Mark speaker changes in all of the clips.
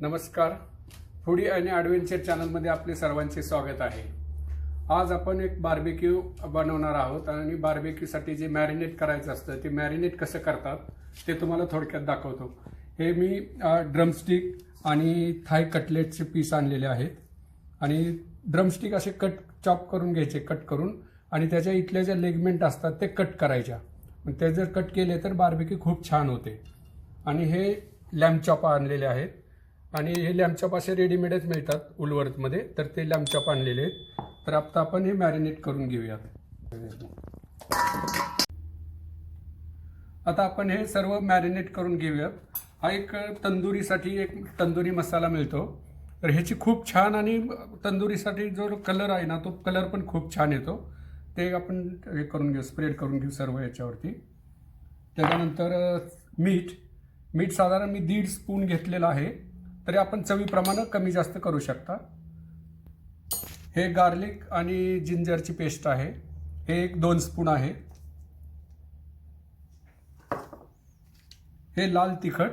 Speaker 1: नमस्कार. फुडी आणि ॲडव्हेंचर चॅनलमध्ये आपले सर्वांचे स्वागत आहे. आज आपण एक बार्बेक्यू बनवणार आहोत आणि बार्बेक्यूसाठी जे मॅरिनेट करायचं असतं ते मॅरिनेट कसं करतात ते तुम्हाला थोडक्यात दाखवतो. हे मी ड्रमस्टिक आणि थाय कटलेटचे पीस आणलेले आहेत. आणि ड्रमस्टिक असे कट चॉप करून घ्यायचे कट करून. आणि त्याच्या इथल्या ज्या लेगमेंट असतात ते कट करायच्या. ते जर कट केले तर बार्बेक्यू खूप छान होते. आणि हे लॅम्प चॉप आणलेले आहेत. आणि हे लॅम्प असे रेडीमेडच मिळतात उलवर्थमध्ये तर ते लॅम्प आणलेले आहेत. तर आता आपण हे मॅरिनेट करून घेऊयात आता आपण हे सर्व मॅरिनेट करून घेऊयात हा एक तंदुरीसाठी एक तंदुरी मसाला मिळतो. तर ह्याची खूप छान आणि तंदुरीसाठी जो कलर आहे ना तो कलर पण खूप छान येतो. ते आपण हे करून घेऊ स्प्रेड करून घेऊ सर्व याच्यावरती. त्याच्यानंतर मीठ. मीठ साधारण मी दीड स्पून घेतलेलं आहे. तरी आपण चवीप्रमाणे कमी जास्त करू शकता. हे गार्लिक आणि जिंजरची पेस्ट आहे. हे एक दोन स्पून आहे. हे लाल तिखट.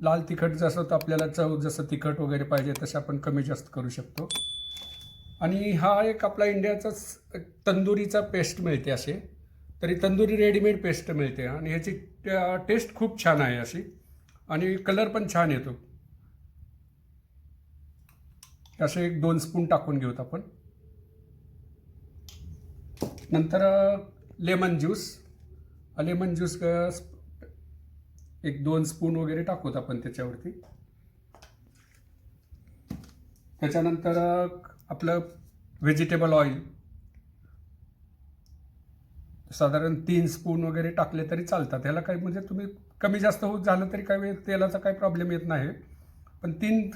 Speaker 1: लाल तिखट जसं तर आपल्याला चव जसं तिखट वगैरे पाहिजे तसं आपण कमी जास्त करू शकतो. आणि हा एक आपला इंडियाचा तंदुरीचा पेस्ट मिळते असे. तरी तंदुरी रेडीमेड पेस्ट मिळते. आणि ह्याची टेस्ट खूप छान आहे अशी. आणि कलर पण छान येतो. असे एक दोन स्पून टाकून घेऊत आपण. नंतर लेमन ज्यूस. लेमन ज्यूस एक दोन स्पून वगैरे टाकूत आपण त्याच्यावरती. त्याच्यानंतर आपलं व्हेजिटेबल ऑइल. साधारण तीन स्पून वगैरे टाकले तरी चालतात. ह्याला काही म्हणजे तुम्ही कमी जास्त होत झालं तरी काही तेलाचा काही प्रॉब्लेम येत नाही. पण तीन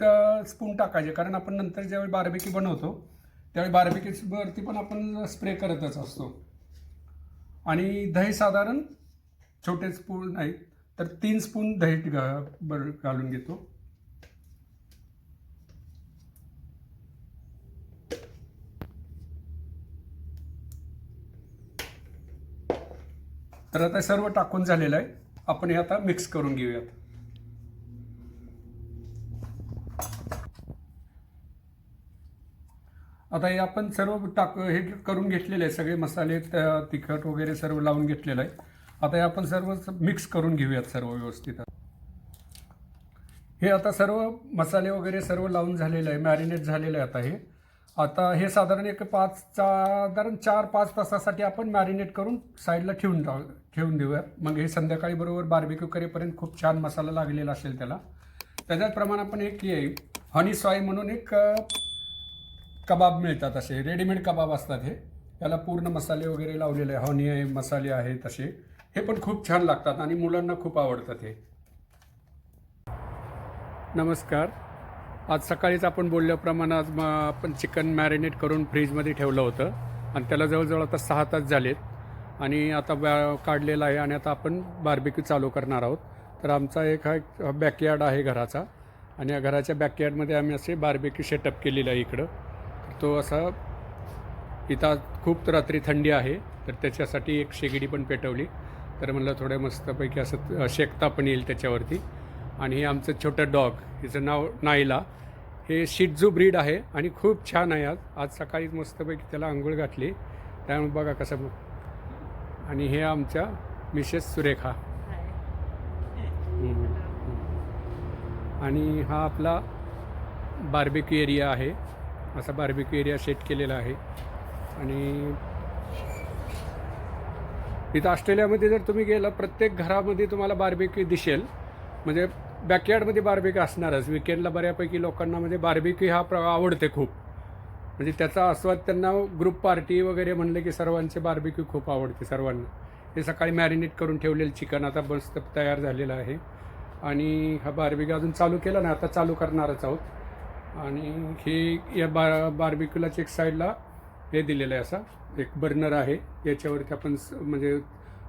Speaker 1: स्पून टाकायचे. कारण आपण नंतर ज्यावेळी बार्बेकी बनवतो त्यावेळी बारबेकीवरती पण आपण स्प्रे करतच असतो. आणि दही साधारण छोटे स्पून नाही तर तीन स्पून दही घा- बर- घालून घेतो. तर आता सर्व टाकून झालेलं आहे. आपण हे आता मिक्स करून घेऊयात. आता हे आपण सर्व टाक हे करून घेतलेले आहे सगळे मसाले तिखट वगैरे सर्व लावून घेतलेलं आहे. आता हे आपण सर्व मिक्स करून घेऊयात सर्व व्यवस्थित. हे आता सर्व मसाले वगैरे सर्व लावून झालेलं आहे. मॅरिनेट झालेलं आहे आता हे. आता हे साधारण एक पाच साधारण चार पाच तासासाठी आपण मॅरिनेट करून साईडला ठेवून राहू ठेवून देऊया मग हे संध्याकाळी बरोबर बार्बिक्यू करेपर्यंत खूप छान मसाला लागलेला असेल त्याला. त्याच्याचप्रमाणे आपण एक हनी सॉय म्हणून एक कबाब मिळतात असे रेडीमेड कबाब असतात हे. त्याला पूर्ण मसाले वगैरे लावलेले हॉनी हनी आहे मसाले आहेत असे हे पण खूप छान लागतात आणि मुलांना खूप आवडतात हे. नमस्कार. आज सकाळीच आपण बोलल्याप्रमाणे आज मग आपण चिकन मॅरिनेट करून फ्रीजमध्ये ठेवलं होतं आणि त्याला जवळजवळ आता सहा तास झालेत आणि आता बॅ काढलेला आहे आणि आता आपण बार्बिक्यू चालू करणार आहोत. तर आमचा एक हा बॅकयार्ड आहे घराचा आणि या घराच्या बॅकयार्डमध्ये आम्ही असे बार्बिक्यू सेटअप केलेलं आहे इकडं. तो असा इथं आज खूप रात्री थंडी आहे तर त्याच्यासाठी एक शेगडी पण पेटवली. तर म्हणलं थोडं मस्तपैकी असं शेकता पण येईल त्याच्यावरती. आणि हे आमचं छोटं डॉग हिचं नाव नाईला हे शिटजू ब्रीड आहे आणि खूप छान आहे आज. आज सकाळीच मस्तपैकी त्याला आंघोळ घातली. त्यामुळे बघा कसं आणि हे आमच्या मिसेस सुरेखा. आणि हा आपला बार्बेक्यू एरिया आहे. असा बार्बिक्यू एरिया सेट केलेला आहे. आणि इथं ऑस्ट्रेलियामध्ये जर तुम्ही गेला प्रत्येक घरामध्ये तुम्हाला बार्बिक्यू दिसेल. म्हणजे बॅकयार्डमध्ये बार्बिक्यू असणारच. विकेंडला बऱ्यापैकी लोकांना म्हणजे बार्बिक्यू हा प्र आवडते खूप. म्हणजे त्याचा आस्वाद त्यांना ग्रुप पार्टी वगैरे म्हणलं की सर्वांचे बार्बिक्यू खूप आवडते सर्वांना. हे सकाळी मॅरिनेट करून ठेवलेलं चिकन आता मस्त तयार झालेलं आहे. आणि हा बार्बिक्यू अजून चालू केला ना आता चालू करणारच आहोत. आणि हे या बा बार्बिक्यूलाच एक साईडला हे दिलेलं आहे असा. एक बर्नर आहे. याच्यावरती आपण स- म्हणजे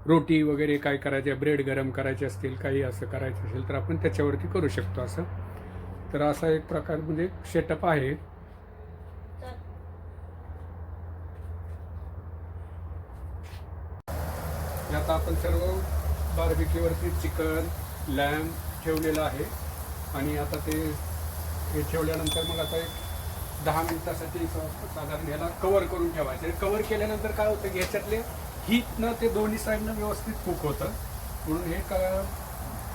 Speaker 1: रोटी वगैरे काय करायचे ब्रेड गरम करायचे असतील काही असं करायचं असेल तर आपण त्याच्यावरती करू शकतो असं. तर असा एक प्रकार म्हणजे सेटअप आहे. आता आपण सर्व बार्बिक्यूवरती चिकन लॅम्प ठेवलेलं आहे. आणि आता ते हे ठेवल्यानंतर मग आता एक दहा मिनिटासाठी साधारण याला कवर करून ठेवायचं. कवर केल्यानंतर काय होतं की ह्याच्यातले हीटनं ते दोन्ही साईडनं व्यवस्थित कुक होतं. म्हणून हे का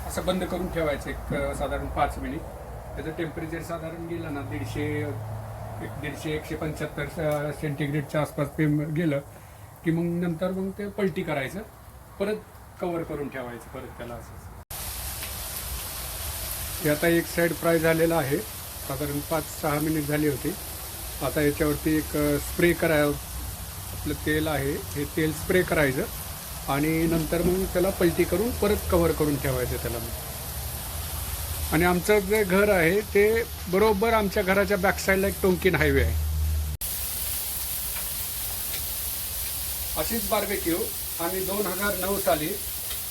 Speaker 1: असं बंद करून ठेवायचं एक साधारण पाच मिनिट त्याचं टेम्परेचर साधारण गेलं ना दीडशे एक दीडशे एकशे पंच्याहत्तर सेंटीग्रेडच्या आसपास ते गेलं की मग नंतर मग ते पलटी करायचं. परत कवर करून ठेवायचं परत त्याला असं. हे आता एक साईड फ्राय झालेला आहे. साधारण पाच सहा मिनिट झाली होती. आता याच्यावरती एक स्प्रे कराय आपलं तेल आहे. हे तेल स्प्रे करायचं आणि नंतर मग त्याला पलटी करून परत कवर करून ठेवायचं त्याला मग. आणि आमचं जे घर आहे ते बरोबर आमच्या घराच्या बॅकसाईडला एक टोंकिन हायवे आहे. अशीच बार्बेक्यू आम्ही दोन हजार नऊ साली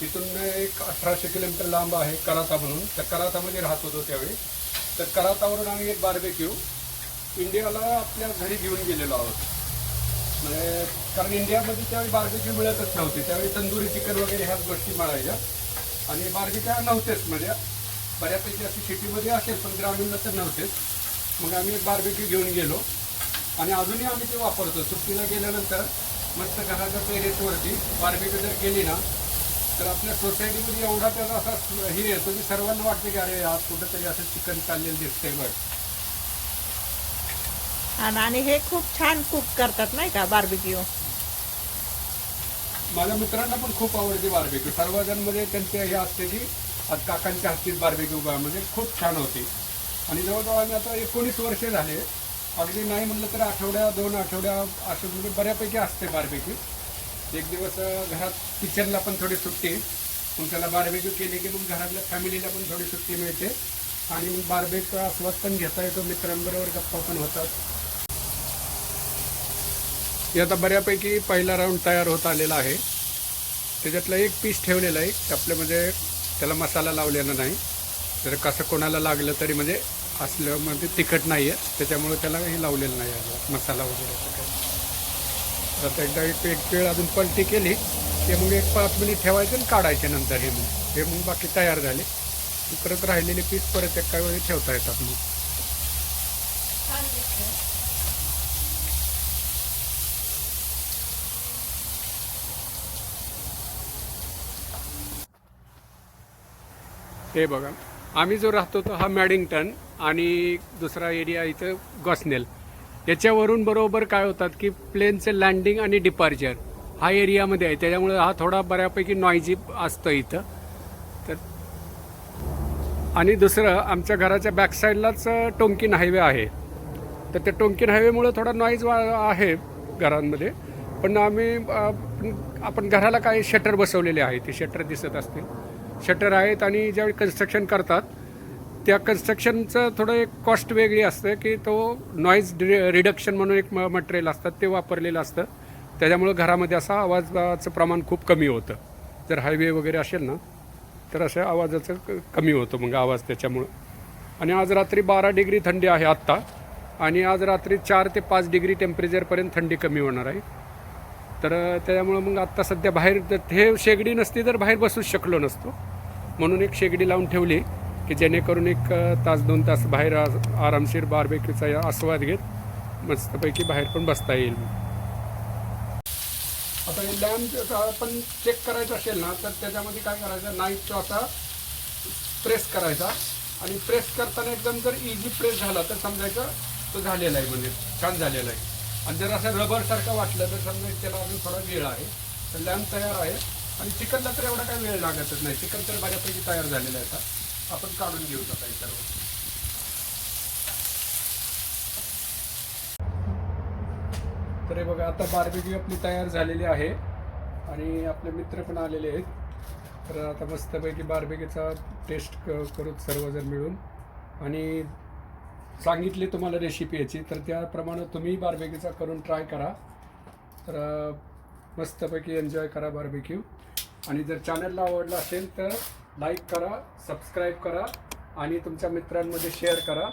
Speaker 1: तिथून एक अठराशे किलोमीटर लांब आहे कराता म्हणून. त्या करातामध्ये राहत होतो त्यावेळी. तर करातावरून आम्ही एक बार्बेक्यू इंडियाला आपल्या घरी घेऊन गेलेलो आहोत. म्हणजे कारण इंडियामध्ये त्यावेळी बार्बेक्यू मिळतच नव्हते. त्यावेळी तंदुरी चिकन वगैरे ह्याच गोष्टी मिळायच्या. आणि बार्बेक्यू नव्हतेच. म्हणजे बऱ्यापैकी अशी सिटीमध्ये असेल पण ग्रामीणला तर नव्हतेच. मग आम्ही एक बार्बेक्यू घेऊन गेलो. आणि अजूनही आम्ही ते वापरतो. सुट्टीला गेल्यानंतर मस्त घराच्या टेरेसवरती बार्बेक्यू जर केली ना तर आपल्या सोसायटीमध्ये एवढा त्याचा असा हे येतो की सर्वांना वाटतं की अरे आज कुठंतरी असं चिकन चाललेलं दिसतंय बघ.
Speaker 2: आणि आणि हे खूप छान कुक करतात नाही का बार्बिक्यू
Speaker 1: माझ्या मित्रांना पण खूप आवडते बार्बेक्यू सर्वजणमध्ये त्यांचे हे असते की आज काकांच्या हातीत बार्बेक्यू म्हणजे खूप छान होती. आणि जवळजवळ आम्ही आता एकोणीस वर्षे झाले. अगदी नाही म्हणलं तर आठवड्या दोन आठवड्या असे म्हणजे बऱ्यापैकी असते बार्बेक्यू एक दिवस घरात किचनला पण थोडी सुट्टी मग त्याला बार्बेक्यू केली की मग घरातल्या फॅमिलीला पण थोडी सुट्टी मिळते. आणि मग बार्बेक्यू आस्वाद पण घेता येतो. मित्रांबरोबर गप्पा पण होतात. हे आता बऱ्यापैकी पहिला राऊंड तयार होत आलेला आहे. त्याच्यातलं एक पीस ठेवलेला आहे. आपलं म्हणजे त्याला मसाला लावलेला नाही. जर कसं कोणाला लागलं तरी म्हणजे असलं म्हणजे तिखट नाही आहे त्याच्यामुळे त्याला हे लावलेलं नाही आहे मसाला वगैरे असं काही. आता एकदा एक एक वेळ अजून पलटी केली ते मग एक पाच मिनिट ठेवायचे आणि काढायचे नंतर हे मग. हे मग बाकी तयार झाले. परत राहिलेले पीस परत एका वेळी ठेवता येतात मग. हे बघा आम्ही जो राहतो तो हा मॅडिंग्टन आणि दुसरा एरिया इथं गॉस्नेल. याच्यावरून बरोबर काय होतात की प्लेनचे लँडिंग आणि डिपार्चर हा एरियामध्ये आहे. त्याच्यामुळे हा थोडा बऱ्यापैकी नॉईजी असतं इथं. तर आणि दुसरं आमच्या घराच्या बॅकसाईडलाच टोंकिन हायवे आहे. तर त्या टोंकिन हायवेमुळे थोडा नॉईज आहे घरांमध्ये. पण आम्ही आपण घराला काही शटर बसवलेले आहे ते शटर दिसत असतील. शटर आहेत आणि ज्यावेळी कन्स्ट्रक्शन करतात त्या कन्स्ट्रक्शनचं थोडं एक कॉस्ट वेगळी असते की तो नॉईज रिडक्शन म्हणून एक मटेरियल असतात ते वापरलेलं असतं. त्याच्यामुळं घरामध्ये असा आवाजाचं प्रमाण खूप कमी होतं. जर हायवे वगैरे असेल ना तर असं आवाजाचं क- कमी होतं मग आवाज त्याच्यामुळं. आणि आज रात्री बारा डिग्री थंडी आहे आत्ता आणि आज रात्री चार ते पाच डिग्री टेम्परेचरपर्यंत थंडी कमी होणार आहे. तर त्याच्यामुळं मग आत्ता सध्या बाहेर हे शेगडी नसती तर बाहेर बसूच शकलो नसतो. म्हणून एक शेगडी लावून ठेवली. की जेणेकरून एक तास दोन तास बाहेर आरामशीर बारबेक्यूचा आस्वाद घेत मस्तपैकी बाहेर पण बसता येईल. आता हे लॅम्प आपण चेक करायचं असेल ना तर त्याच्यामध्ये काय करायचं? नाईफचा असा प्रेस करायचा आणि प्रेस करताना एकदम जर इझी प्रेस झाला तर समजायचं तो झालेला आहे म्हणजे छान झालेला आहे. आणि जर असं रबरसारखं वाटलं तर समजायचं त्याला अजून थोडा वेळ आहे. तर लॅम्प तयार आहे. आणि चिकनला तर एवढा काही वेळ लागतच नाही. चिकन तर बऱ्यापैकी तयार झालेलं आहे आता. आपण काढून घेऊ आता सर्व. तर हे बघा आता बार्बेक्यू आपली तयार झालेली आहे आणि आपले मित्र पण आलेले आहेत. तर आता मस्तपैकी बार्बेक्यूचा टेस्ट क करू सर्वजण मिळून. आणि सांगितली तुम्हाला रेसिपी याची तर त्याप्रमाणे तुम्ही बार्बेक्यूचा करून ट्राय करा. तर मस्तपैकी एन्जॉय करा बार्बेक्यू आणि जर चॅनलला आवडला असेल तर लाईक करा सबस्क्राईब करा आणि तुमच्या मित्रांमध्ये शेअर करा.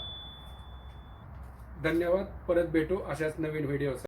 Speaker 1: धन्यवाद. परत भेटू अशाच नवीन व्हिडिओसाठी